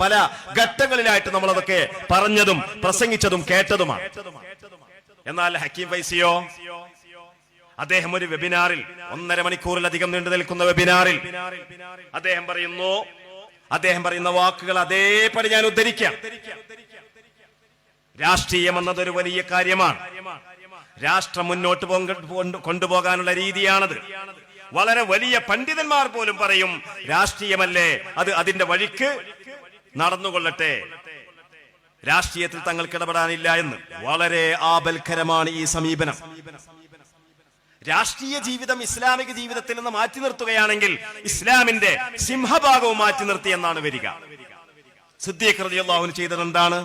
പല ഘട്ടങ്ങളിലായിട്ട് നമ്മൾ അതൊക്കെ പറഞ്ഞതും പ്രസംഗിച്ചതും കേട്ടതുമാണ്. എന്നാൽ ഹക്കീം ഫൈസിയോ അദ്ദേഹം ഒരു വെബിനാറിൽ ഒന്നര മണിക്കൂറിലധികം നീണ്ടു നിൽക്കുന്ന വെബിനാറിൽ അദ്ദേഹം പറയുന്നു അദ്ദേഹം പറയുന്ന വാക്കുകൾ അതേപടി ഞാൻ ഉദ്ധരിക്കാം. രാഷ്ട്രീയം എന്നതൊരു വലിയ കാര്യമാണ്. രാഷ്ട്രം മുന്നോട്ട് കൊണ്ടുപോകാനുള്ള രീതിയാണത്. വളരെ വലിയ പണ്ഡിതന്മാർ പോലും പറയും രാഷ്ട്രീയമല്ലേ അത് അതിന്റെ വഴിക്ക് നടന്നുകൊള്ളട്ടെ. രാഷ്ട്രീയത്തിൽ തങ്ങൾക്ക് ഇടപെടാനില്ല എന്ന് വളരെ ആപൽക്കരമാണ് ഈ സമീപനം. രാഷ്ട്രീയ ജീവിതം ഇസ്ലാമിക ജീവിതത്തിൽ നിന്ന് മാറ്റി നിർത്തുകയാണെങ്കിൽ ഇസ്ലാമിന്റെ സിംഹഭാഗവും മാറ്റി നിർത്തി എന്നാണ് വരിക. സിദ്ദീഖ് ചെയ്തത് എന്താണ്?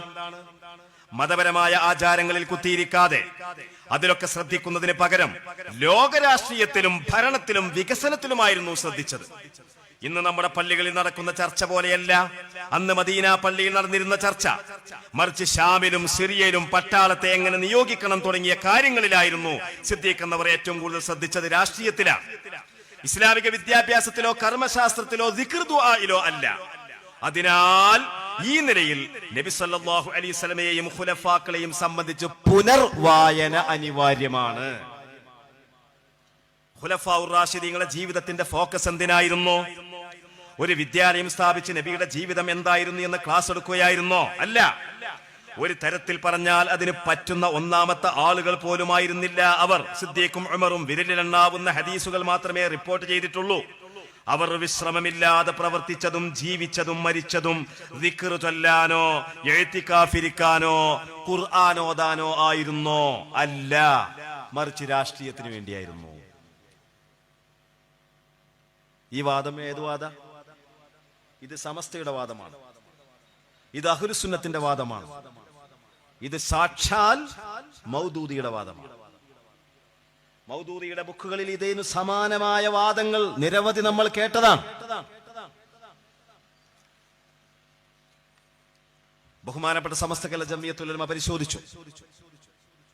മതപരമായ ആചാരങ്ങളിൽ കുത്തിയിരിക്കാതെ അതിലൊക്കെ ശ്രദ്ധിക്കുന്നതിന് പകരം ലോകരാഷ്ട്രീയത്തിലും ഭരണത്തിലും വികസനത്തിലുമായിരുന്നു ശ്രദ്ധിച്ചത്. ഇന്ന് നമ്മുടെ പള്ളികളിൽ നടക്കുന്ന ചർച്ച പോലെയല്ല. അന്ന് മദീന പള്ളിയിൽ നടന്നിരുന്ന ചർച്ച. മറിച്ച് ഷാമിലും സിറിയയിലും പട്ടാളത്തെ എങ്ങനെ നിയോഗിക്കണം തുടങ്ങിയ കാര്യങ്ങളിലായിരുന്നു സിദ്ദീഖ് എന്നവർ ഏറ്റവും കൂടുതൽ ശ്രദ്ധിച്ചത് രാഷ്ട്രീയത്തിലാണ്. ഇസ്ലാമിക വിദ്യാഭ്യാസത്തിലോ കർമ്മശാസ്ത്രത്തിലോ ദിക്ർ ദുആയിലോ അല്ല. അതിനാൽ ഈ നിലയിൽ നബി സല്ലല്ലാഹു അലൈഹി ഖുലഫാക്കളെയും സംബന്ധിച്ച് പുനർവായന അനിവാര്യമാണ്. ഖുലഫാഉർ റാഷിദീങ്ങളുടെ ജീവിതത്തിന്റെ ഫോക്കസ് എന്തിനായിരുന്നു? ഒരു വിദ്യാലയം സ്ഥാപിച്ച് നബിയുടെ ജീവിതം എന്തായിരുന്നു എന്ന് ക്ലാസ് എടുക്കുകയായിരുന്നോ? അല്ല. ഒരു തരത്തിൽ പറഞ്ഞാൽ അതിന് പറ്റുന്ന ഒന്നാമത്തെ ആളുകൾ പോലുമായിരുന്നില്ല അവർ. സിദ്ദീഖും ഉമറും വിരലിലെണ്ണാവുന്ന ഹദീസുകൾ മാത്രമേ റിപ്പോർട്ട് ചെയ്തിട്ടുള്ളൂ. അവർ വിശ്രമമില്ലാതെ പ്രവർത്തിച്ചതും ജീവിച്ചതും മരിച്ചതും ദിക്ർ ചൊല്ലാനോ എഴുത്തിക്കാഫിരിക്കാനോ ഖുർആൻ ഓതാനോ ആയിരുന്നോ? അല്ല. മറിച്ച് രാഷ്ട്രീയത്തിന് വേണ്ടിയായിരുന്നു. ഈ വാദം ഏത് വാദ? ഇത് സമസ്തയുടെ വാദമാണ്. ഇത് അഹുരുസുന്നത്തിന്റെ വാദമാണ്. ഇത് സാക്ഷാൽ മൗദൂദിയുടെ വാദമാണ്. മൗദൂദിയുടെ ബുക്കുകളിൽ ഇതിന് സമാനമായ വാദങ്ങൾ നിരവധി നമ്മൾ കേട്ടതാണ്. ബഹുമാനപ്പെട്ട സമസ്ത കല ജമിയത്തുലമ പരിശോധിച്ചു.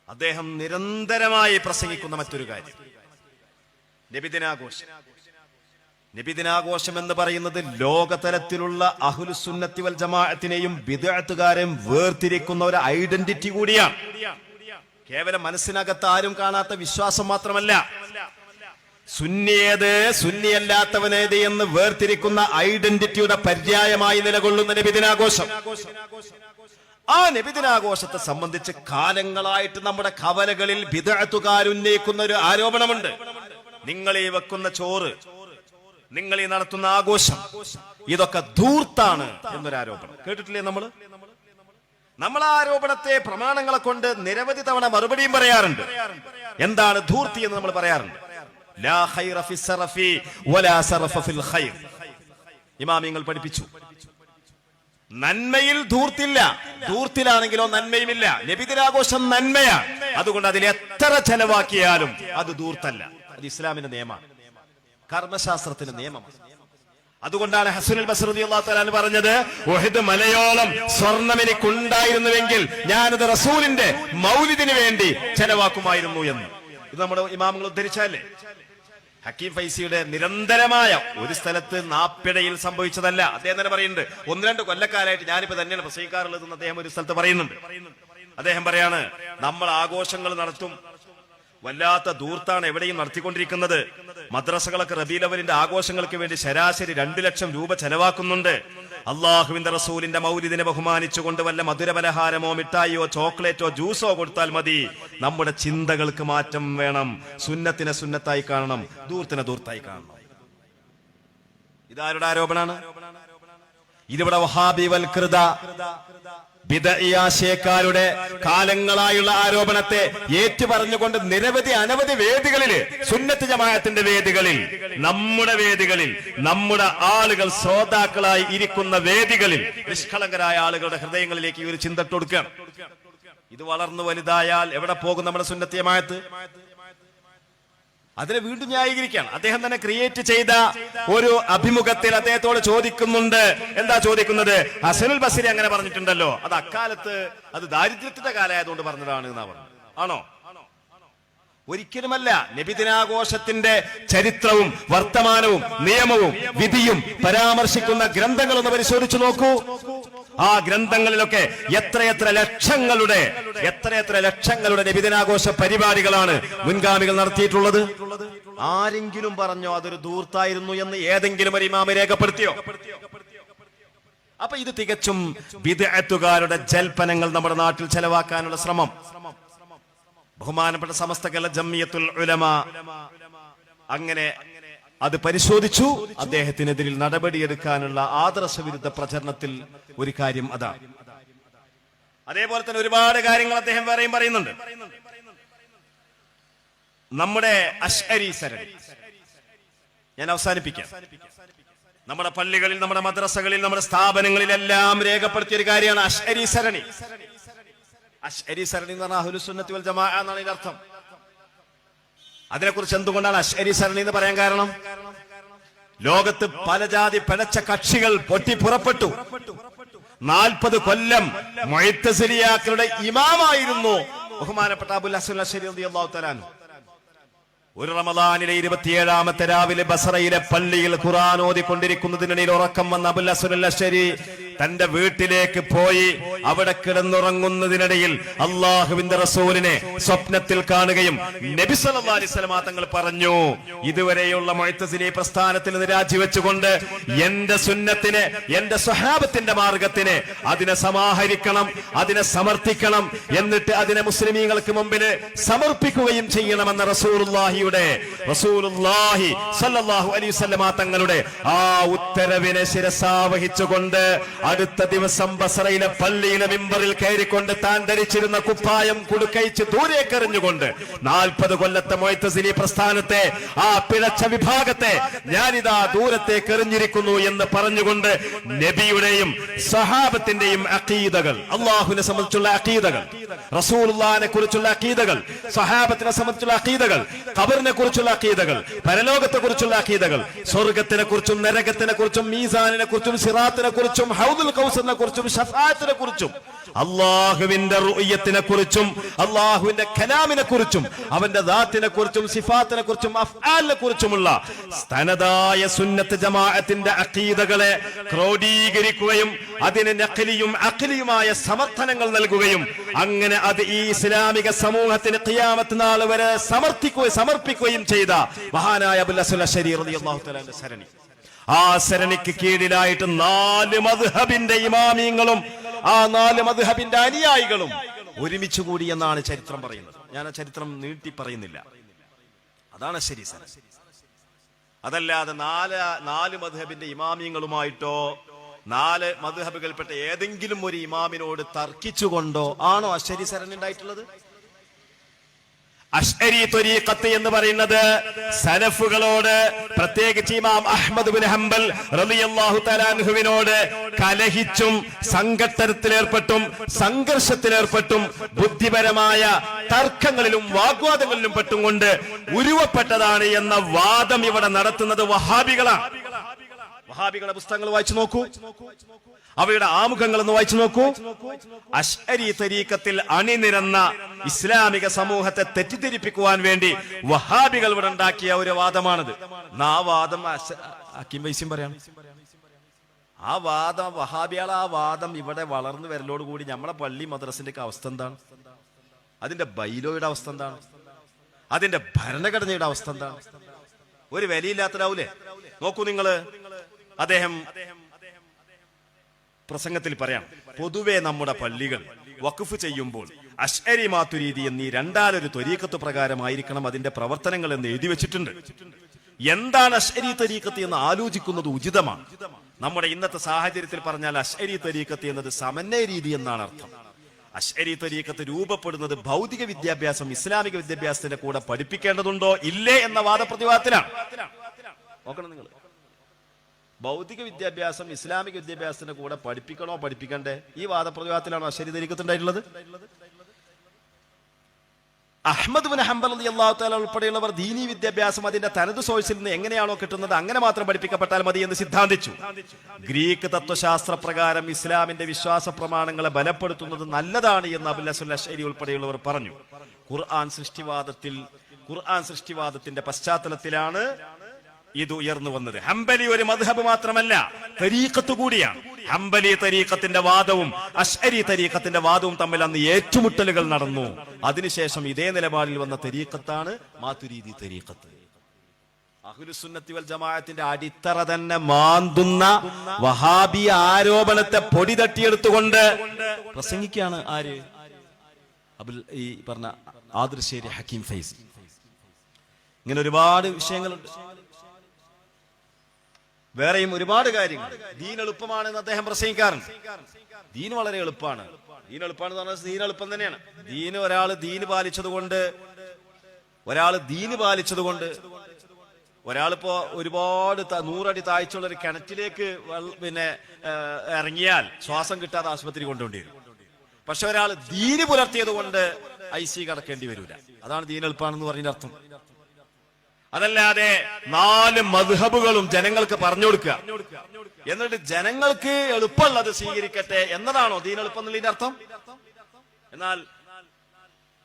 അദ്ദേഹം നിരന്തരമായി പ്രസംഗിക്കുന്ന മറ്റൊരു കാര്യം. നബിദിനാഘോഷം. നബിദിനാഘോഷം എന്ന് പറയുന്നത് ലോകതലത്തിലുള്ള അഹുലുസുന്നത്തി വൽ ജമാഅത്തിനെയും വിദഗ്ധകാരെയും വേർതിരിക്കുന്ന ഒരു ഐഡന്റിറ്റി കൂടിയാണ്. കേവലം മനസ്സിനകത്ത് ആരും കാണാത്ത വിശ്വാസം മാത്രമല്ല. സുന്നിയേത് സുന്നിയല്ലാത്തവനേത് എന്ന് വേർതിരിക്കുന്ന ഐഡന്റിറ്റിയുടെ പര്യായമായി നിലകൊള്ളുന്ന നബിദിനാഘോഷം. ആ നബിദിനാഘോഷത്തെ സംബന്ധിച്ച് കാലങ്ങളായിട്ട് നമ്മുടെ കവലകളിൽ വിദഗ്ധകാരുന്നയിക്കുന്ന ഒരു ആരോപണമുണ്ട്. നിങ്ങൾ ഈ വെക്കുന്ന ചോറ് നിങ്ങൾ ഈ നടത്തുന്ന ആഘോഷം. ഇതൊക്കെ ധൂർത്താണ് എന്നൊരു ആരോപണം കേട്ടിട്ടില്ലേ നമ്മൾ? നമ്മൾ ആ ആരോപണത്തെ പ്രമാണങ്ങളെ കൊണ്ട് നിരവധി തവണ മറുപടിയും പറയാറുണ്ട്. എന്താണ് ധൂർത്തി എന്ന് നമ്മൾ പറയാറുണ്ട്? ഇമാമിങ്ങൾ പഠിപ്പിച്ചു. നന്മയിൽ ധൂർത്തില്ല. ധൂർത്തിലാണെങ്കിലോ നന്മയുമില്ല. നബിദിനാഘോഷം നന്മയാണ്. അതുകൊണ്ട് അതിൽ എത്ര ചെലവാക്കിയാലും അത് ധൂർത്തല്ല. അത് ഇസ്ലാമിന്റെ നിയമമാണ്. കർമ്മശാസ്ത്രത്തിന്റെ നിയമമാണ്. അതുകൊണ്ടാണ് ഹസനുൽ ബസറുദ്ദി അള്ളാഹു പറഞ്ഞത് ഒഹിദ് മലയോളം സ്വർണം എനിക്കുണ്ടായിരുന്നുവെങ്കിൽ ഞാനത് റസൂലിന്റെ മൗലിദിന് വേണ്ടി ചെലവാക്കുമായിരുന്നു എന്ന്. ഇത് നമ്മുടെ ഇമാമുകൾ ഉദ്ധരിച്ചല്ലേ ഹക്കീം ഫൈസിയുടെ നിരന്തരമായ ഒരു സ്ഥലത്ത് നാപ്പിടയിൽ സംഭവിച്ചതല്ല. അദ്ദേഹം തന്നെ പറയുന്നുണ്ട് ഒന്ന് രണ്ട് കൊല്ലക്കാലായിട്ട് ഞാനിപ്പോ തന്നെയാണ് പ്രസംഗിക്കാറുള്ളത് എന്ന് അദ്ദേഹം ഒരു സ്ഥലത്ത് പറയുന്നുണ്ട്. അദ്ദേഹം പറയാണ് നമ്മൾ ആഘോഷങ്ങൾ നടത്തും വല്ലാത്ത ദൂർത്താണ് എവിടെയും നടത്തിക്കൊണ്ടിരിക്കുന്നത്. മദ്രസകളൊക്കെ റബീലവലിന്റെ ആഘോഷങ്ങൾക്ക് വേണ്ടി ശരാശരി രണ്ടു ലക്ഷം രൂപ ചെലവാക്കുന്നുണ്ട്. അള്ളാഹുവിന്റെ റസൂലിന്റെ മൗലിദിനെ ബഹുമാനിച്ചുകൊണ്ട് വല്ല മധുര പലഹാരമോ മിഠായിയോ ചോക്ലേറ്റോ ജ്യൂസോ കൊടുത്താൽ മതി. നമ്മുടെ ചിന്തകൾക്ക് മാറ്റം വേണം. സുന്നത്തിനെ സുന്നത്തായി കാണണം. ദൂർത്തിനെ ദൂർത്തായി കാണണം. ഇതാരുടെ ആരോപണമാണ് ഇതിവിടെ വഹാബിവൽകൃത വിദയാശയക്കാരുടെ കാലങ്ങളായുള്ള ആരോപണത്തെ ഏറ്റുപറഞ്ഞുകൊണ്ട് നിരവധി അനവധി വേദികളിൽ സുന്നത്ത് ജമായത്തിന്റെ വേദികളിൽ നമ്മുടെ വേദികളിൽ നമ്മുടെ ആളുകൾ ശ്രോതാക്കളായി ഇരിക്കുന്ന വേദികളിൽ നിഷ്കളങ്കരായ ആളുകളുടെ ഹൃദയങ്ങളിലേക്ക് ഈ ഒരു ചിന്ത ഇട്ട് കൊടുക്കുകയാണ്. ഇത് വളർന്നു വലുതായാൽ എവിടെ പോകും നമ്മുടെ സുന്നത്ത് ജമാഅത്ത്? അതിനെ വീണ്ടും ന്യായീകരിക്കുകയാണ്. അദ്ദേഹം തന്നെ ക്രിയേറ്റ് ചെയ്ത ഒരു അഭിമുഖത്തിൽ അദ്ദേഹത്തോട് ചോദിക്കുന്നുണ്ട്. എന്താ ചോദിക്കുന്നത്? ഹസനുൽ ബസരി അങ്ങനെ പറഞ്ഞിട്ടുണ്ടല്ലോ. അത് അക്കാലത്ത് അത് ദാരിദ്ര്യത്തിന്റെ കാലമായതുകൊണ്ട് പറഞ്ഞതാണ് എന്നാ പറഞ്ഞു ആണോ? ഒരിക്കലുമല്ല നബിദിനാഘോഷത്തിന്റെ ചരിത്രവും വർത്തമാനവും നിയമവും വിധിയും പരാമർശിക്കുന്ന ഗ്രന്ഥങ്ങൾ ഒന്ന് പരിശോധിച്ചു നോക്കൂ. ആ ഗ്രന്ഥങ്ങളിലൊക്കെ എത്രയെത്ര ലക്ഷങ്ങളുടെ എത്രയെത്ര ലക്ഷങ്ങളുടെ നബിദിനാഘോഷ പരിപാടികളാണ് മുൻഗാമികൾ നടത്തിയിട്ടുള്ളത്? ആരെങ്കിലും പറഞ്ഞോ അതൊരു ദൂർത്തായിരുന്നു എന്ന് ഏതെങ്കിലും ഒരു ഇമാമ രേഖപ്പെടുത്തിയോ? അപ്പൊ ഇത് തികച്ചും വിദഗ്ധകാരുടെ ജൽപ്പനങ്ങൾ നമ്മുടെ നാട്ടിൽ ചെലവാക്കാനുള്ള ശ്രമം. ബഹുമാനപ്പെട്ട സമസ്ത കല ജമ്മിയത്തുൽ ഉലമ. അങ്ങനെ അത് പരിശോധിച്ചു. അദ്ദേഹത്തിനെതിരിൽ നടപടിയെടുക്കാനുള്ള ആദർശവിരുദ്ധ പ്രചരണത്തിൽ ഒരു കാര്യം അതാ. അതേപോലെ തന്നെ ഒരുപാട് കാര്യങ്ങൾ അദ്ദേഹം വേറെയും പറയുന്നുണ്ട്. നമ്മുടെ അശ്അരി ഞാൻ അവസാനിപ്പിക്കാം. നമ്മുടെ പള്ളികളിൽ നമ്മുടെ മദ്രസകളിൽ നമ്മുടെ സ്ഥാപനങ്ങളിലെല്ലാം രേഖപ്പെടുത്തിയ ഒരു കാര്യമാണ് അശ്അരി സരണി അശ്അരി സരണി എന്ന് പറഞ്ഞാൽ അഹ്ലുസുന്നത്തി വൽ ജമാഅ എന്നാണ് ഇതിന്റെ അർത്ഥം. അതിനെക്കുറിച്ച് എന്തുകൊണ്ടാണ് അശ്അരി സരണി എന്ന് പറയാൻ കാരണം? ലോകത്ത് പല ജാതി പിഴച്ച കക്ഷികൾ പൊട്ടി പുറപ്പെട്ടു. നാൽപ്പത് കൊല്ലം മൊയ്ത്തസിലിയാക്കളുടെ ഇമാമായിരുന്നു ബഹുമാനപ്പെട്ട അബുൽ ഹസൻ അഷരി തആല അൻഹു. ഒരു റമദാനിലെ ഇരുപത്തിയേഴാമത്തെ രാവിലെ ബസറയിലെ പള്ളിയിൽ ഖുറാൻ ഓതിക്കൊണ്ടിരിക്കുന്നതിനിടയിൽ ഉറക്കം വന്ന അബുൽ ഹസൻ അഷരി തന്റെ വീട്ടിലേക്ക് പോയി അവിടെ കിടന്നുറങ്ങുന്നതിനിടയിൽ അള്ളാഹുവിന്റെ റസൂലിനെ സ്വപ്നത്തിൽ കാണുകയും നബി സല്ലല്ലാഹു അലൈഹി തങ്ങൾ പറഞ്ഞു ഇതുവരെയുള്ള മൊയ്ത്തസിനെ പ്രസ്ഥാനത്തിൽ നിന്ന് രാജിവെച്ചുകൊണ്ട് എന്റെ സുന്നത്തിനെ എന്റെ സ്വഹാബത്തിന്റെ മാർഗത്തിനെ അതിനെ സമാഹരിക്കണം അതിനെ സമർത്ഥിക്കണം എന്നിട്ട് അതിനെ മുസ്ലിമീങ്ങൾക്ക് മുമ്പിൽ സമർപ്പിക്കുകയും ചെയ്യണമെന്ന റസൂലുള്ളാഹിയുടെ റസൂലുള്ളാഹി സല്ലല്ലാഹു അലൈഹി തങ്ങളുടെ ആ ഉത്തരവിനെ ശിരസാവഹിച്ചുകൊണ്ട് അടുത്ത ദിവസം ബസറയിലെ പള്ളിയിലെ മിമ്പറിൽ കയറിക്കൊണ്ട് താൻ ധരിച്ചിരുന്ന കുപ്പായം കുടുക്കയിച്ച് ദൂരേക്കെറിഞ്ഞുകൊണ്ട് നാൽപ്പത് കൊല്ലത്തെ മൊയ്ത്തസിലി പ്രസ്ഥാനത്തെ ആ പിഴച്ച വിഭാഗത്തെ ഞാനിതാ ദൂരത്തേക്ക് എറിഞ്ഞിരിക്കുന്നു എന്ന് പറഞ്ഞുകൊണ്ട് നബിയുടെയും സഹാബത്തിന്റെയും അക്കീതകൾ അള്ളാഹുവിനെ സംബന്ധിച്ചുള്ള അക്കീതകൾ റസൂലുള്ളാഹിനെ കുറിച്ചുള്ള അക്കീതകൾ സഹാബത്തിനെ സംബന്ധിച്ചുള്ള അക്കീതകൾ ഖബറിനെ കുറിച്ചുള്ള അക്കീതകൾ പരലോകത്തെ കുറിച്ചുള്ള അക്കീതകൾ സ്വർഗത്തിനെ കുറിച്ചും നരകത്തിനെ കുറിച്ചും മീസാനിനെ കുറിച്ചും സിറാത്തിനെ കുറിച്ചും ഹൗദുൽ കൗസറിനെ കുറിച്ചും ഷഫാത്തിനെ കുറിച്ചും അള്ളാഹുവിന്റെ റുയ്യത്തിനെ കുറിച്ചും അള്ളാഹുവിന്റെ കലാമിനെ കുറിച്ചും അവന്റെ ദാത്തിനെ കുറിച്ചും സിഫാത്തിനെ കുറിച്ചും അഫ്ആലിനെ കുറിച്ചുമുള്ള തനതായ സുന്നത്ത് ജമാഅത്തിന്റെ അഖീദകളെ ക്രോഡീകരിക്കുകയും അതിന് നഖലിയും അഖലിയുമായ സമർത്ഥനങ്ങൾ നൽകുകയും അങ്ങനെ അത് ഈ ഇസ്ലാമിക സമൂഹത്തിന് ഖിയാമത്ത് നാൾ വരെ സമർത്ഥിക്കുകയും സമർപ്പിക്കുകയും ചെയ്ത മഹാനായ അബുൽ അസുൽ അഷരി റളിയല്ലാഹു തആല സരണി ആ സരണിക്ക് കീഴിലായിട്ട് നാല് മധുഹബിന്റെ ഇമാമിയങ്ങളും ആ നാല് മധുഹബിന്റെ അനുയായികളും ഒരുമിച്ച് കൂടി എന്നാണ് ചരിത്രം പറയുന്നത്. ഞാൻ ആ ചരിത്രം നീട്ടി പറയുന്നില്ല. അതാണ് ശരി സർ. അതല്ലാതെ നാല് നാല് മധുഹബിന്റെ ഇമാമിയങ്ങളുമായിട്ടോ നാല് മധുഹബുകൾപ്പെട്ട ഏതെങ്കിലും ഒരു ഇമാമിനോട് തർക്കിച്ചുകൊണ്ടോ ആണോ അശ്വരി സരൺ ഉണ്ടായിട്ടുള്ളത്? അഷ്അരി ത്വരീഖത്ത് എന്ന് പറയുന്നത് സനഫുകളോട് പ്രത്യേകിച്ച് ഇമാം അഹ്മദ് ബിൻ ഹംബൽ റളിയല്ലാഹു തആലാൻഹുവിനോട് കലഹിച്ചും സംഘട്ടനത്തിലേർപ്പെട്ടും സംഘർഷത്തിലേർപ്പെട്ടും ബുദ്ധിപരമായ തർക്കങ്ങളിലും വാഗ്വാദങ്ങളിലും പെട്ടും കൊണ്ട് ഉരുവപ്പെട്ടതാണ് എന്ന വാദം ഇവിടെ നടത്തുന്നത് വഹാബികളാണ്. വഹാബികളുടെ പുസ്തകങ്ങൾ വായിച്ചു നോക്കൂ. അവയുടെ ആമുഖങ്ങൾ ഒന്ന് വായിച്ചു നോക്കൂ. അഷ്അരി തരീക്കത്തിൽ അണിനിരന്ന ഇസ്ലാമിക സമൂഹത്തെ തെറ്റിദ്ധരിപ്പിക്കുവാൻ വേണ്ടി വഹാബികൾ ഇവിടെ ഉണ്ടാക്കിയ ഒരു വാദമാണിത്. ആ വാദം അക്കിം വൈസ്യം പറയാണ്. ആ വാദം വഹാബിയാൾ ആ വാദം ഇവിടെ വളർന്നു വരലോടുകൂടി നമ്മളെ പള്ളി മദ്രസിന്റെ ഒക്കെ അവസ്ഥ എന്താണ്? അതിന്റെ ബൈലോയുടെ അവസ്ഥ എന്താണ്? അതിന്റെ ഭരണഘടനയുടെ അവസ്ഥ എന്താണ്? ഒരു വിലയില്ലാത്തതാവൂലേ നോക്കൂ നിങ്ങൾ. അദ്ദേഹം പ്രസംഗത്തിൽ പറയാം പൊതുവെ നമ്മുടെ പള്ളികൾ വഖഫ് ചെയ്യുമ്പോൾ അഷ്അരി മാത്തുരീതി എന്നീ രണ്ടാലൊരു ത്വരീക്കത്ത് പ്രകാരമായിരിക്കണം അതിന്റെ പ്രവർത്തനങ്ങൾ എന്ന് എഴുതി വെച്ചിട്ടുണ്ട്. എന്താണ് അഷ്അരി തരീക്കത്ത് എന്ന് ആലോചിക്കുന്നത് ഉചിതമാണ്. നമ്മുടെ ഇന്നത്തെ സാഹചര്യത്തിൽ പറഞ്ഞാൽ അഷ്അരി തരീക്കത്ത് എന്നത് സമന്വയ രീതി എന്നാണ് അർത്ഥം. അഷ്അരി തരീക്കത്ത് രൂപപ്പെടുന്നത് ഭൗതിക വിദ്യാഭ്യാസം ഇസ്ലാമിക വിദ്യാഭ്യാസത്തിന്റെ കൂടെ പഠിപ്പിക്കേണ്ടതുണ്ടോ? ഇല്ലേ എന്ന വാദപ്രതിവാദത്തിലാണ്. നോക്കണം നിങ്ങൾ. ഭൗതിക വിദ്യാഭ്യാസം ഇസ്ലാമിക വിദ്യാഭ്യാസത്തിന്റെ കൂടെ പഠിപ്പിക്കണോ പഠിപ്പിക്കണ്ടേ? ഈ വാദപ്രതിവാദത്തിലാണോ അശ്വരി ധരിക്കത്തുണ്ടായിട്ടുള്ളത്? അഹമ്മദ് ബിൻ ഹംബൽ താല ഉൾപ്പെടെയുള്ളവർ ദീനി വിദ്യാഭ്യാസം അതിന്റെ തനത് സോഴ്സിൽ നിന്ന് എങ്ങനെയാണോ കിട്ടുന്നത് അങ്ങനെ മാത്രം പഠിപ്പിക്കപ്പെട്ടാൽ മതി എന്ന് സിദ്ധാന്തിച്ചു. ഗ്രീക്ക് തത്വശാസ്ത്ര പ്രകാരം ഇസ്ലാമിന്റെ വിശ്വാസ പ്രമാണങ്ങളെ ബലപ്പെടുത്തുന്നത് നല്ലതാണ് എന്ന് അഷരി ഉൾപ്പെടെയുള്ളവർ പറഞ്ഞു. ഖുർആൻ സൃഷ്ടിവാദത്തിൽ ഖുർആൻ സൃഷ്ടിവാദത്തിന്റെ പശ്ചാത്തലത്തിലാണ് ഇത് ഉയർന്നു വന്നത്. ഹംബലി ഒരു മദ്ഹബ് മാത്രമല്ല തരീക്കത്തു കൂടിയാണ്. ഹംബലി തരീക്കത്തിന്റെ വാദവും അഷ്അരി തരീക്കത്തിന്റെ വാദവും തമ്മിൽ അന്ന് ഏറ്റുമുട്ടലുകൾ നടന്നു. അതിനുശേഷം ഇതേ നിലപാടിൽ വന്ന തരീഖത്താണ് മാതുരീതി തരീഖത്ത്. അഹുലുസുന്നത്തി വൽ ജമാഅത്തിന്റെ അടിത്തറ തന്നെ മാന്തുന്ന വഹാബി ആരോപണത്തെ പൊടി തട്ടിയെടുത്തുകൊണ്ട് പ്രസംഗിക്കുകയാണ് ആര്? അബുൽ ഈ പറഞ്ഞ ആദർശേരി ഹക്കീം ഫൈസ്. ഇങ്ങനെ ഒരുപാട് വിഷയങ്ങളുണ്ട്. വേറെയും ഒരുപാട് കാര്യങ്ങൾ. ദീൻ എളുപ്പമാണെന്ന് അദ്ദേഹം പ്രസംഗിക്കാറുണ്ട്. ദീൻ വളരെ എളുപ്പമാണ്. ദീൻ എളുപ്പമാണെന്ന് പറഞ്ഞാൽ ദീൻ എളുപ്പം തന്നെയാണ്. ദീന് ഒരാൾ ദീന് പാലിച്ചത് കൊണ്ട് ഒരാൾ ദീന് പാലിച്ചത് കൊണ്ട് ഒരാളിപ്പോ ഒരുപാട് നൂറടി താഴ്ചയുള്ള ഒരു കിണറ്റിലേക്ക് പിന്നെ ഇറങ്ങിയാൽ ശ്വാസം കിട്ടാതെ ആശുപത്രി കൊണ്ടുപോണ്ടി വരും പക്ഷെ ഒരാൾ ദീന് പുലർത്തിയത് കൊണ്ട് ഐ സി കടക്കേണ്ടി വരൂല. അതാണ് ദീൻ എളുപ്പമാണെന്ന് പറഞ്ഞതിന്റെ അർത്ഥം. അതല്ലാതെ നാല് മധുഹബുകളും ജനങ്ങൾക്ക് പറഞ്ഞു കൊടുക്കുക എന്നിട്ട് ജനങ്ങൾക്ക് എളുപ്പമുള്ളത് സ്വീകരിക്കട്ടെ എന്നതാണോ ദീൻ എളുപ്പം എന്നുള്ളതിന്റെ അർത്ഥം? എന്നാൽ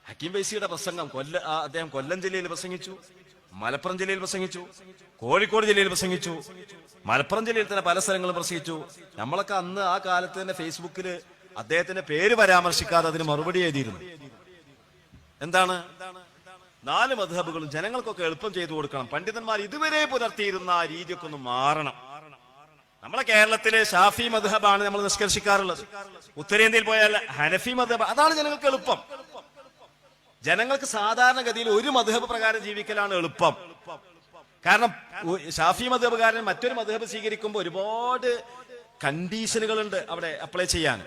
ഹക്കീം ബൈസിയുടെ പ്രസംഗം കൊല്ല അദ്ദേഹം കൊല്ലം ജില്ലയിൽ പ്രസംഗിച്ചു മലപ്പുറം ജില്ലയിൽ പ്രസംഗിച്ചു കോഴിക്കോട് ജില്ലയിൽ പ്രസംഗിച്ചു മലപ്പുറം ജില്ലയിൽ തന്നെ പല സ്ഥലങ്ങളും പ്രസംഗിച്ചു. നമ്മളൊക്കെ അന്ന് ആ കാലത്ത് തന്നെ ഫേസ്ബുക്കിൽ അദ്ദേഹത്തിന്റെ പേര് പരാമർശിക്കാതെ അതിന് മറുപടി എഴുതിയിരുന്നു. എന്താണ്? നാല് മധുഹബുകളും ജനങ്ങൾക്കൊക്കെ എളുപ്പം ചെയ്തു കൊടുക്കണം. പണ്ഡിതന്മാർ ഇതുവരെ പുലർത്തിയിരുന്ന ആ രീതിയൊക്കെ ഒന്ന് മാറണം. നമ്മളെ കേരളത്തിലെ ഷാഫി മധുഹബാണ് നമ്മൾ നിഷ്കർഷിക്കാറുള്ളത്. ഉത്തരേന്ത്യയിൽ പോയാൽ ഹനഫി മധുഹബ് അതാണ് ജനങ്ങൾക്ക് എളുപ്പം. ജനങ്ങൾക്ക് സാധാരണഗതിയിൽ ഒരു മധുഹബ് പ്രകാരം ജീവിക്കലാണ് എളുപ്പം. കാരണം ഷാഫി മധുഹബുകാരൻ മറ്റൊരു മധുഹബ് സ്വീകരിക്കുമ്പോൾ ഒരുപാട് കണ്ടീഷനുകളുണ്ട് അവിടെ അപ്ലൈ ചെയ്യാൻ.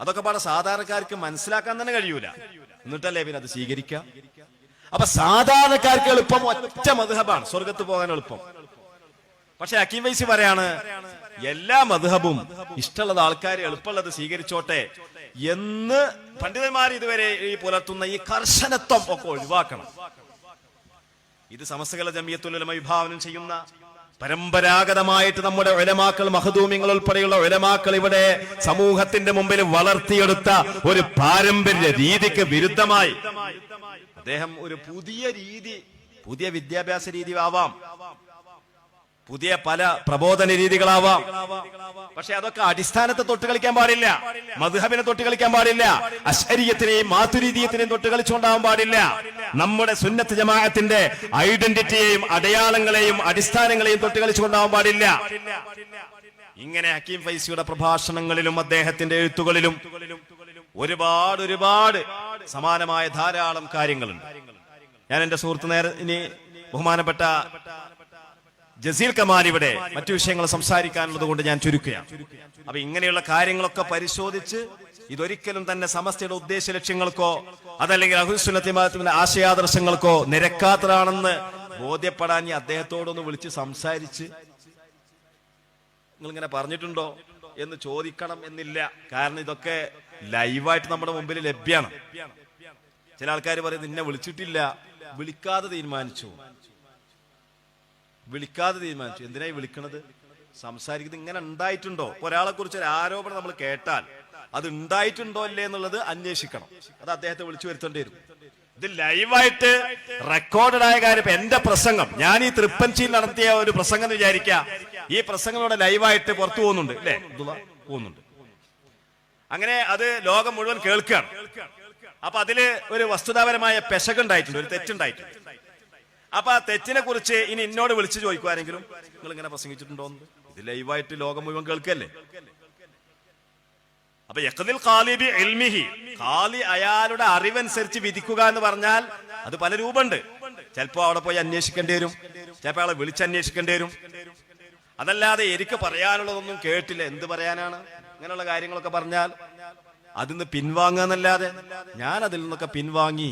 അതൊക്കെ പാടെ സാധാരണക്കാർക്ക് മനസ്സിലാക്കാൻ തന്നെ കഴിയൂല. എന്നിട്ടല്ലേ പിന്നെ അത് സ്വീകരിക്കാം അപ്പൊ സാധാരണക്കാർക്ക് എളുപ്പം ഒറ്റ മധുഹബാണ് സ്വർഗത്ത് പോകാൻ എളുപ്പം. പക്ഷെ അക്കീം വൈസി പറയാണ് എല്ലാ മധുഹബും ഇഷ്ടമുള്ളത് ആൾക്കാർ എളുപ്പമുള്ളത് സ്വീകരിച്ചോട്ടെ എന്ന് പണ്ഡിതന്മാർ ഇതുവരെ ഈ പുലർത്തുന്ന ഈ കർശനത്വം ഒക്കെ ഒഴിവാക്കണം. ഇത് സമസ്തകല ജമിയത്തുലമ വിഭാവനം ചെയ്യുന്ന പരമ്പരാഗതമായിട്ട് നമ്മുടെ ഒലമാക്കൾ മഹദൂമിങ്ങൾ ഉൾപ്പെടെയുള്ള ഒലമാക്കൾ ഇവിടെ സമൂഹത്തിന്റെ മുമ്പിൽ വളർത്തിയെടുത്ത ഒരു പാരമ്പര്യ രീതിക്ക് വിരുദ്ധമായി അദ്ദേഹം ഒരു പുതിയ രീതി പുതിയ വിദ്യാഭ്യാസ രീതി ആവാം പുതിയ പല പ്രബോധന രീതികളാവാം. പക്ഷെ അതൊക്കെ അടിസ്ഥാനത്തെ തൊട്ട് കളിക്കാൻ പാടില്ല. മധുഹബിനെ തൊട്ട് കളിക്കാൻ പാടില്ല. അശരീയത്തിനെയും മാതുരീതിയത്തിനെയും തൊട്ട് കളിച്ചുകൊണ്ടാവാൻ പാടില്ല. നമ്മുടെ സുന്നത്ത് ജമാഅത്തിന്റെ ഐഡന്റിറ്റിയെയും അടയാളങ്ങളെയും അടിസ്ഥാനങ്ങളെയും തൊട്ട് കളിച്ചുകൊണ്ടാവാൻ പാടില്ല. ഇങ്ങനെ ഹക്കീം ഫൈസിയുടെ പ്രഭാഷണങ്ങളിലും അദ്ദേഹത്തിന്റെ എഴുത്തുകളിലും ഒരുപാട് ഒരുപാട് സമാനമായ ധാരാളം കാര്യങ്ങളുണ്ട്. ഞാൻ എന്റെ സുഹൃത്ത് നേരെ ഇനി ബഹുമാനപ്പെട്ട ജസീൽ കമാൽ ഇവിടെ മറ്റു വിഷയങ്ങൾ സംസാരിക്കാനുള്ളത് കൊണ്ട് ഞാൻ ചുരുക്കുകയാണ്. അപ്പൊ ഇങ്ങനെയുള്ള കാര്യങ്ങളൊക്കെ പരിശോധിച്ച് ഇതൊരിക്കലും തന്നെ സമസ്തയുടെ ഉദ്ദേശ ലക്ഷ്യങ്ങൾക്കോ അതല്ലെങ്കിൽ അഹുസുന്നത്തിന്റെ ആശയാദർശങ്ങൾക്കോ നിരക്കാത്തതാണെന്ന് ബോധ്യപ്പെടാൻ ഈ അദ്ദേഹത്തോടൊന്ന് വിളിച്ച് സംസാരിച്ച് നിങ്ങൾ ഇങ്ങനെ പറഞ്ഞിട്ടുണ്ടോ എന്ന് ചോദിക്കണം എന്നില്ല. കാരണം ഇതൊക്കെ ലൈവായിട്ട് നമ്മുടെ മുമ്പിൽ ലഭ്യമാണ് ചില ആൾക്കാർ പറയും നിന്നെ വിളിച്ചിട്ടില്ല. വിളിക്കാതെ തീരുമാനിച്ചു. വിളിക്കാതെ തീരുമാനിച്ചു. എന്തിനായി വിളിക്കണത്? സംസാരിക്കുന്നത് ഇങ്ങനെ ഉണ്ടായിട്ടുണ്ടോ? ഒരാളെ കുറിച്ച് ഒരു ആരോപണം നമ്മൾ കേട്ടാൽ അത് ഉണ്ടായിട്ടുണ്ടോ അല്ലേ എന്നുള്ളത് അന്വേഷിക്കണം. അത് അദ്ദേഹത്തെ വിളിച്ചു വരുത്തേണ്ടി വരും. ഇത് ലൈവായിട്ട് റെക്കോർഡഡ് ആയ കാര്യം എന്റെ പ്രസംഗം. ഞാൻ ഈ തൃപ്പഞ്ചിയിൽ നടത്തിയ ഒരു പ്രസംഗം എന്ന് വിചാരിക്കുക. ഈ പ്രസംഗം ലൈവായിട്ട് പുറത്തു പോകുന്നുണ്ട്. അല്ലേ പോകുന്നുണ്ട്. അങ്ങനെ അത് ലോകം മുഴുവൻ കേൾക്കുകയാണ്. അപ്പൊ അതിൽ ഒരു വസ്തുതാപരമായ പെശകുണ്ടായിട്ടുണ്ട് ഒരു തെറ്റുണ്ടായിട്ടുണ്ട്. അപ്പൊ ആ തെറ്റിനെ കുറിച്ച് ഇനി എന്നോട് വിളിച്ചു ചോദിക്കുവാരെങ്കിലും നിങ്ങൾ ഇങ്ങനെ പ്രസംഗിച്ചിട്ടുണ്ടോന്ന് ഇത് ലൈവായിട്ട് ലോകം മുഴുവൻ കേൾക്കല്ലേ? അപ്പൊ യക്കതിൽ ഖാലിബി ഇൽമിഹി ഖാലി അയാളുടെ അറിവനുസരിച്ച് വിധിക്കുക എന്ന് പറഞ്ഞാൽ അത് പല രൂപമുണ്ട്. ചിലപ്പോ അവിടെ പോയി അന്വേഷിക്കേണ്ടി വരും ചിലപ്പോ അയാളെ വിളിച്ചന്വേഷിക്കേണ്ടി വരും. അതല്ലാതെ എനിക്ക് പറയാനുള്ളതൊന്നും കേട്ടില്ല. എന്ത് പറയാനാണ്? ഇങ്ങനെയുള്ള കാര്യങ്ങളൊക്കെ പറഞ്ഞാൽ അതിൽ നിന്ന് പിൻവാങ്ങാന്നല്ലാതെ ഞാൻ അതിൽ നിന്നൊക്കെ പിൻവാങ്ങി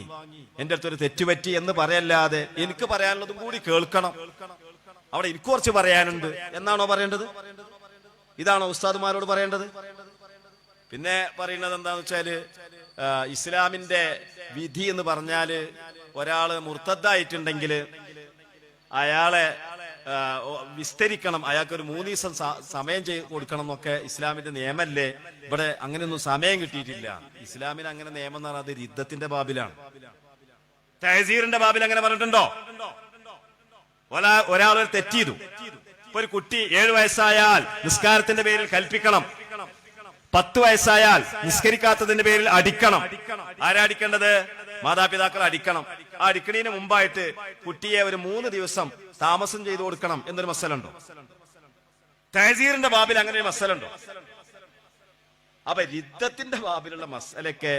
എന്റെ അടുത്തൊരു തെറ്റുപറ്റി എന്ന് പറയല്ലാതെ എനിക്ക് പറയാനുള്ളതും കൂടി കേൾക്കണം. അവിടെ എനിക്ക് കുറച്ച് പറയാനുണ്ട്. എന്നാണോ പറയേണ്ടത്? ഇതാണോ ഉസ്താദുമാരോട് പറയേണ്ടത്? പിന്നെ പറയുന്നത് എന്താന്ന് വെച്ചാൽ ഇസ്ലാമിന്റെ വിധി എന്ന് പറഞ്ഞാൽ ഒരാൾ മുർത്തദ്ദായിട്ടുണ്ടെങ്കിൽ അയാളെ വിസ്തരിക്കണം. അയാൾക്ക് ഒരു മൂന്ന് ദിവസം സമയം ചെയ്ത് കൊടുക്കണം എന്നൊക്കെ ഇസ്ലാമിന്റെ നിയമല്ലേ. ഇവിടെ അങ്ങനെയൊന്നും സമയം കിട്ടിയിട്ടില്ല. ഇസ്ലാമിന് അങ്ങനെ നിയമം എന്ന് അത് യുദ്ധത്തിന്റെ ബാബിലാണ്. തഹസീറിന്റെ ബാബിൽ അങ്ങനെ പറഞ്ഞിട്ടുണ്ടോ? ഒരാ- ഒരാൾ ഒരു തെറ്റ് ഇപ്പൊ ഒരു കുട്ടി ഏഴു വയസ്സായാൽ നിസ്കാരത്തിന്റെ പേരിൽ കൽപ്പിക്കണം. പത്ത് വയസ്സായാൽ നിസ്കരിക്കാത്തതിന്റെ പേരിൽ അടിക്കണം. ആരാടിക്കേണ്ടത് മാതാപിതാക്കൾ അടിക്കണം. ആ അടിക്കണീന് മുമ്പായിട്ട് കുട്ടിയെ ഒരു മൂന്ന് ദിവസം താമസം ചെയ്തു കൊടുക്കണം എന്നൊരു മസലുണ്ടോ? തഹസീറിന്റെ ബാബിൽ അങ്ങനെ ഒരു മസലുണ്ടോ? അപ്പൊ രിദ്ധത്തിന്റെ ബാബിലുള്ള മസലൊക്കെ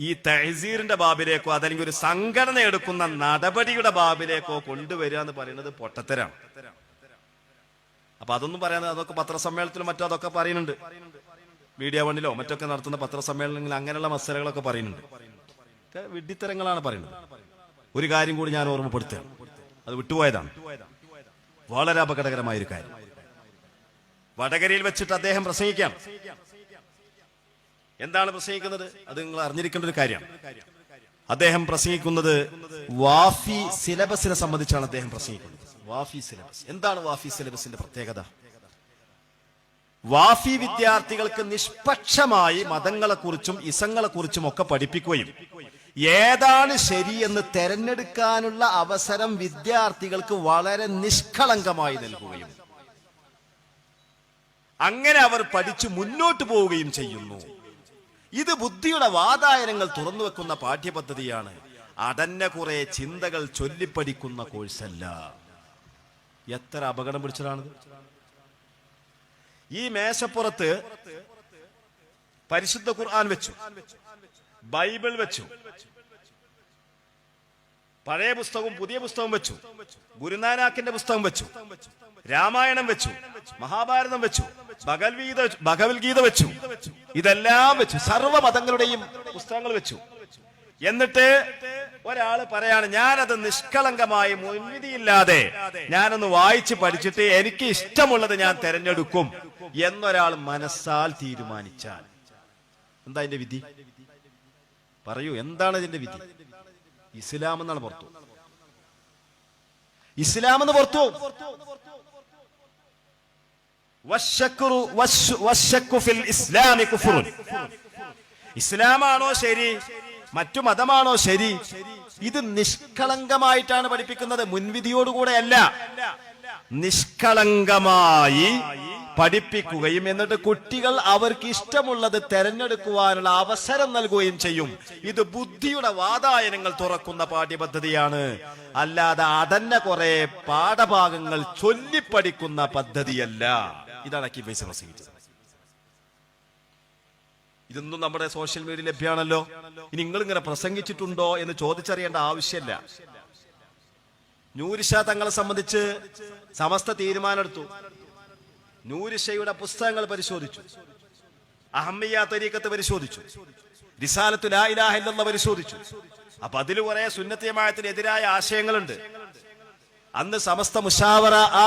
ഈ തഹസീറിന്റെ ബാബിലേക്കോ അതല്ലെങ്കിൽ ഒരു സംഘടന എടുക്കുന്ന നടപടിയുടെ ബാബിലേക്കോ കൊണ്ടുവരിക എന്ന് പറയുന്നത് പൊട്ടത്തരാണ്. അപ്പൊ അതൊന്നും പറയാതെ അതൊക്കെ പത്രസമ്മേളനത്തിലും മറ്റോ അതൊക്കെ പറയുന്നുണ്ട്. മീഡിയ വണ്ണിലോ മറ്റൊക്കെ നടത്തുന്ന പത്രസമ്മേളനങ്ങളിൽ അങ്ങനെയുള്ള മസലകളൊക്കെ പറയുന്നുണ്ട്. വിഡിത്തരങ്ങളാണ് വിഡ്ഢിത്തരങ്ങളാണ് പറയുന്നത്. ഒരു കാര്യം കൂടി ഞാൻ ഓർമ്മപ്പെടുത്തുകയാണ്. അത് വിട്ടുപോയതാണ്. വളരെ അപകടകരമായ ഒരു കാര്യം. വടകരയിൽ വെച്ചിട്ട് അദ്ദേഹം പ്രസംഗിക്കാം. എന്താണ് പ്രസംഗിക്കുന്നത്? അത് നിങ്ങൾ അറിഞ്ഞിരിക്കേണ്ട ഒരു കാര്യമാണ് അദ്ദേഹം പ്രസംഗിക്കുന്നത് വാഫി സിലബസിനെ സംബന്ധിച്ചാണ് അദ്ദേഹം പ്രസംഗിക്കുന്നത്. വാഫി സിലബസ്. എന്താണ് വാഫി സിലബസിന്റെ പ്രത്യേകത? വാഫി വിദ്യാർത്ഥികൾക്ക് നിഷ്പക്ഷമായി മതങ്ങളെക്കുറിച്ചും ഇസങ്ങളെക്കുറിച്ചും ഒക്കെ പഠിപ്പിക്കുകയും ഏതാണ് ശരിയെന്ന് തെരഞ്ഞെടുക്കാനുള്ള അവസരം വിദ്യാർത്ഥികൾക്ക് വളരെ നിഷ്കളങ്കമായി നൽകുകയും അങ്ങനെ അവർ പഠിച്ചു മുന്നോട്ട് പോവുകയും ചെയ്യുന്നു. ഇത് ബുദ്ധിയുടെ വാതായനങ്ങൾ തുറന്നു വെക്കുന്ന പാഠ്യപദ്ധതിയാണ്. അതന്നെ കുറെ ചിന്തകൾ ചൊല്ലിപ്പടിക്കുന്ന കോഴ്സല്ല. എത്ര അപകടം പിടിച്ചതാണിത്? ഈ മേശപ്പുറത്ത് പരിശുദ്ധ ഖുർആൻ വെച്ചു. ബൈബിൾ വെച്ചു. പഴയ പുസ്തകവും പുതിയ പുസ്തകവും വെച്ചു. ഗുരുനാനാക്കിന്റെ പുസ്തകം വെച്ചു. രാമായണം വെച്ചു. മഹാഭാരതം വെച്ചു. ഭഗവത്ഗീത ഭഗവത്ഗീത വെച്ചു. ഇതെല്ലാം വെച്ചു. സർവ മതങ്ങളുടെയും പുസ്തകങ്ങൾ വെച്ചു. എന്നിട്ട് ഒരാൾ പറയാണ് ഞാനത് നിഷ്കളങ്കമായി മുൻവിധിയില്ലാതെ ഞാനൊന്ന് വായിച്ച് പഠിച്ചിട്ട് എനിക്ക് ഇഷ്ടമുള്ളത് ഞാൻ തെരഞ്ഞെടുക്കും എന്നൊരാൾ മനസ്സാൽ തീരുമാനിച്ചാൽ എന്താ അതിന്റെ വിധി? പറയൂ എന്താണ് ഇതിന്റെ വിധി? ഇസ്ലാം എന്നാണ് പുറത്തു. ഇസ്ലാം എന്ന് പുറത്തു. ഇസ്ലാമാണോ ശരി? മറ്റു മതമാണോ ശരി? ഇത് നിഷ്കളങ്കമായിട്ടാണ് പഠിപ്പിക്കുന്നത്. മുൻവിധിയോടുകൂടെ അല്ല നിഷ്കളങ്കമായി പഠിപ്പിക്കുകയും എന്നിട്ട് കുട്ടികൾ അവർക്ക് ഇഷ്ടമുള്ളത് തെരഞ്ഞെടുക്കുവാനുള്ള അവസരം നൽകുകയും ചെയ്യും. ഇത് ബുദ്ധിയുടെ വാതായനങ്ങൾ തുറക്കുന്ന പാഠ്യപദ്ധതിയാണ്. അല്ലാതെ അതന്നെ കുറെ പാഠഭാഗങ്ങൾ ചൊല്ലിപ്പഠിക്കുന്ന പദ്ധതിയല്ല. ഇതാണ് കി പൈസ പ്രസംഗിച്ചത്. ഇതൊന്നും നമ്മുടെ സോഷ്യൽ മീഡിയ ലഭ്യമാണല്ലോ. ഇനി നിങ്ങൾ ഇങ്ങനെ പ്രസംഗിച്ചിട്ടുണ്ടോ എന്ന് ചോദിച്ചറിയേണ്ട ആവശ്യമില്ല. നൂരിഷ തങ്ങളെ സംബന്ധിച്ച് സമസ്ത തീരുമാനമെടുത്തു. നൂരിഷയുടെ പുസ്തകങ്ങൾ പരിശോധിച്ചു. അഹമ്മയ്യ തരീക്കത്ത് പരിശോധിച്ചു. റിസാലത്തു ലാ ഇലാഹ ഇല്ലല്ലാഹ് പരിശോധിച്ചു. അപ്പൊ അതിൽ കുറെ സുന്നത്തിയമായത്തിനെതിരായ ആശയങ്ങളുണ്ട്. അന്ന് സമസ്ത മുഷാവറ ആ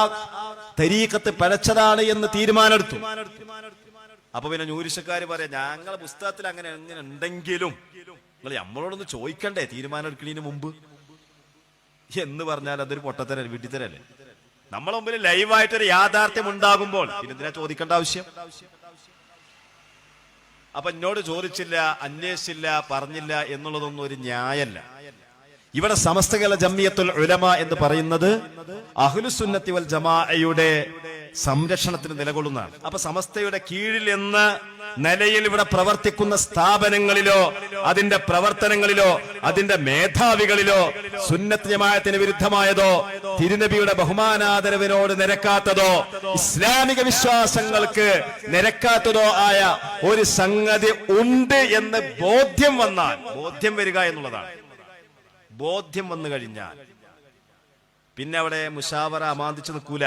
തരീക്കത്ത് പഴച്ചതാണ് എന്ന് തീരുമാനമെടുത്തു. അപ്പൊ പിന്നെ നൂരിശക്കാര് പറയാം ഞങ്ങളെ പുസ്തകത്തിൽ അങ്ങനെ എങ്ങനെ ഉണ്ടെങ്കിലും നിങ്ങൾ നമ്മളോടൊന്ന് ചോദിക്കണ്ടേ? തീരുമാനം എടുക്കുന്നതിന് മുമ്പ്? എന്ന് പറഞ്ഞാൽ അതൊരു പൊട്ടത്തരല്ലേ വീട്ടിത്തരല്ലേ നമ്മളെ മുമ്പിൽ ലൈവായിട്ടൊരു യാഥാർത്ഥ്യം ഉണ്ടാകുമ്പോൾ ഇതിനെ ചോദിക്കേണ്ട ആവശ്യം. അപ്പൊ എന്നോട് ചോദിച്ചില്ല അന്വേഷിച്ചില്ല പറഞ്ഞില്ല എന്നുള്ളതൊന്നും ഒരു ന്യായല്ല. ഇവിടെ സമസ്തകല ജമ്മിയത്തുൽ ഉലമ എന്ന് പറയുന്നത് അഹ്ലുസുന്നത്തി വൽ ജമാഅയുടെ സംരക്ഷണത്തിന് നിലകൊള്ളുന്നതാണ്. അപ്പൊ സമസ്തയുടെ കീഴിൽ എന്ന നിലയിൽ ഇവിടെ പ്രവർത്തിക്കുന്ന സ്ഥാപനങ്ങളിലോ അതിന്റെ പ്രവർത്തനങ്ങളിലോ അതിന്റെ മേധാവികളിലോ സുന്നത്ത് ജമായത്തിന് വിരുദ്ധമായതോ തിരുനബിയുടെ ബഹുമാനാദരവിനോട് നിരക്കാത്തതോ ഇസ്ലാമിക വിശ്വാസങ്ങൾക്ക് നിരക്കാത്തതോ ആയ ഒരു സംഗതി ഉണ്ട് എന്ന് ബോധ്യം വന്നാൽ ബോധ്യം വരിക എന്നുള്ളതാണ്. ബോധ്യം വന്നു കഴിഞ്ഞാൽ പിന്നെ അവിടെ മുഷാവറ അമാന്തിച്ചു നിൽക്കൂല.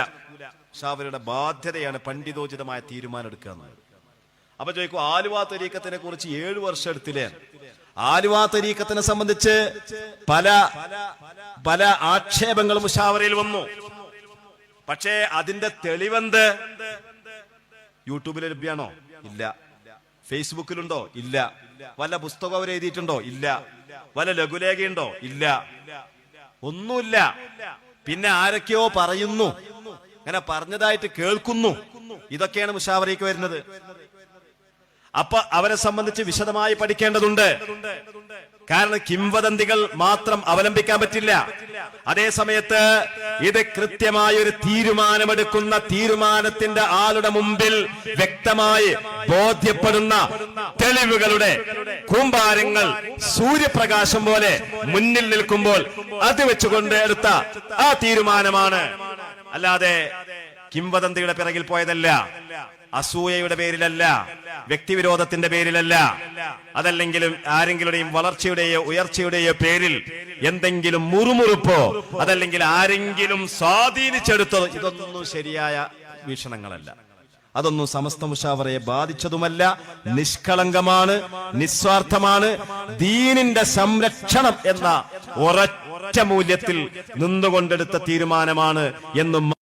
മുഷാവറയുടെ ബാധ്യതയാണ് പണ്ഡിതോചിതമായ തീരുമാനം എടുക്കുക എന്നുള്ളത്. അപ്പൊ ചോദിക്കും ആലുവ തരീക്കത്തിനെ കുറിച്ച് ഏഴു വർഷം എടുത്തില്ലേ ആലുവ തരീക്കത്തിനെ സംബന്ധിച്ച് പല പല ആക്ഷേപങ്ങളും മുഷാവറയിൽ വന്നു. പക്ഷേ അതിന്റെ തെളിവെന്ത്? യൂട്യൂബിൽ ലഭ്യമാണോ ഇല്ല. ഫേസ്ബുക്കിലുണ്ടോ? ഇല്ല. വല്ല പുസ്തകം അവർ എഴുതിയിട്ടുണ്ടോ? ഇല്ല. വല്ല ലഘുലേഖയുണ്ടോ? ഇല്ല. ഒന്നുമില്ല. പിന്നെ ആരൊക്കെയോ പറയുന്നു. അങ്ങനെ പറഞ്ഞതായിട്ട് കേൾക്കുന്നു. ഇതൊക്കെയാണ് മുഷാവറയ്ക്ക് വരുന്നത്. അപ്പൊ അവരെ സംബന്ധിച്ച് വിശദമായി പഠിക്കേണ്ടതുണ്ട്. കാരണം കിംവദന്തികൾ മാത്രം അവലംബിക്കാൻ പറ്റില്ല. അതേ സമയത്ത് ഇത് കൃത്യമായ ഒരു തീരുമാനമെടുക്കുന്ന തീരുമാനത്തിന്റെ ആളുടെ മുമ്പിൽ വ്യക്തമായി ബോധ്യപ്പെടുന്ന തെളിവുകളുടെ കൂമ്പാരങ്ങൾ സൂര്യപ്രകാശം പോലെ മുന്നിൽ നിൽക്കുമ്പോൾ അത് വെച്ചുകൊണ്ട് എടുത്ത ആ തീരുമാനമാണ്. അല്ലാതെ കിംവദന്തിയുടെ പിറകിൽ പോയതല്ല. അസൂയയുടെ പേരിലല്ല വ്യക്തിവിരോധത്തിന്റെ പേരിലല്ല. അതല്ലെങ്കിലും ആരെങ്കിലുടെയും വളർച്ചയുടെയോ ഉയർച്ചയുടെയോ പേരിൽ എന്തെങ്കിലും മുറുമുറുപ്പോ അതല്ലെങ്കിൽ ആരെങ്കിലും സ്വാധീനിച്ചെടുത്തോ ഇതൊന്നും ശരിയായ വീക്ഷണങ്ങളല്ല. അതൊന്നും സമസ്ത മുഷാവറയെ ബാധിച്ചതുമല്ല. നിഷ്കളങ്കമാണ് നിസ്വാർത്ഥമാണ്. ദീനിന്റെ സംരക്ഷണം എന്ന ഉറച്ച മൂല്യത്തിൽ നിന്നുകൊണ്ടെടുത്ത തീരുമാനമാണ് എന്നും